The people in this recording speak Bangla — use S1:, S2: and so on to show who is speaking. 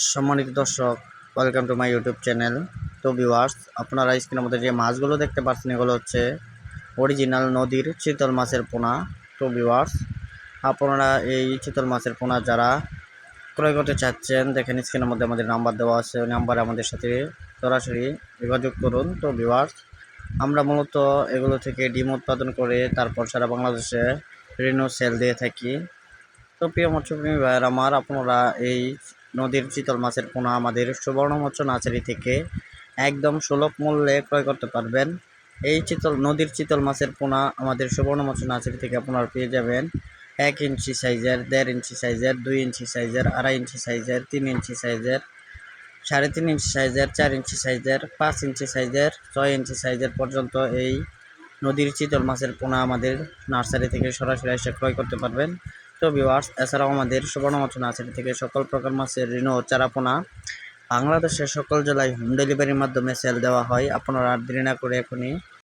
S1: সম্মানিত দর্শক welcome to my YouTube channel তো ভিউয়ার্স আপনারা স্ক্রিনের মধ্যে যে মাছগুলো দেখতে পাচ্ছেন, এগুলো হচ্ছে অরিজিনাল নদীর চিতল মাছের পোনা। তো ভিউয়ার্স আপনারা এই চিতল মাছের পোনা যারা ক্রয় করতে চাচ্ছেন, দেখেন স্ক্রিনের মধ্যে আমাদের নাম্বার দেওয়া আছে। ওই নাম্বারে আমাদের সাথে সরাসরি যোগাযোগ করুন। তো ভিউয়ার্স আমরা মূলত এগুলো থেকে ডিম উৎপাদন করে তারপর সারা বাংলাদেশে রেনু সেল দিয়ে থাকি। তো প্রিয় মৎস্যপ্রেমী ভাইয়ের আমার, আপনারা এই নদীর চিতল মাছের পোনা আমাদের সুবর্ণ মৎস্য নার্সারি থেকে একদম সুলভ মূল্যে ক্রয় করতে পারবেন। এই চিতল, নদীর চিতল মাছের পোনা আমাদের সুবর্ণ মৎস্য নার্সারি থেকে আপনারা পেয়ে যাবেন। এক ইঞ্চি সাইজের, দেড় ইঞ্চি সাইজের, দুই ইঞ্চি সাইজের, আড়াই ইঞ্চি সাইজের, তিন ইঞ্চি সাইজের, সাড়ে তিন ইঞ্চি সাইজের, চার ইঞ্চি সাইজের, পাঁচ ইঞ্চি সাইজের, ছয় ইঞ্চি সাইজের পর্যন্ত এই নদীর চিতল মাছের পোনা আমাদের নার্সারি থেকে সরাসরি এসে ক্রয় করতে পারবেন। তো ভিওয়ার্স এছাড়াও আমাদের সুবর্ণ মাছ নার্সারি থেকে সকল প্রকার মাছের ঋণ ও চারাপোনা। বাংলাদেশের সকল জেলায় হোম ডেলিভারির মাধ্যমে সেল দেওয়া হয়। আপনারা দেরি না করে এখনই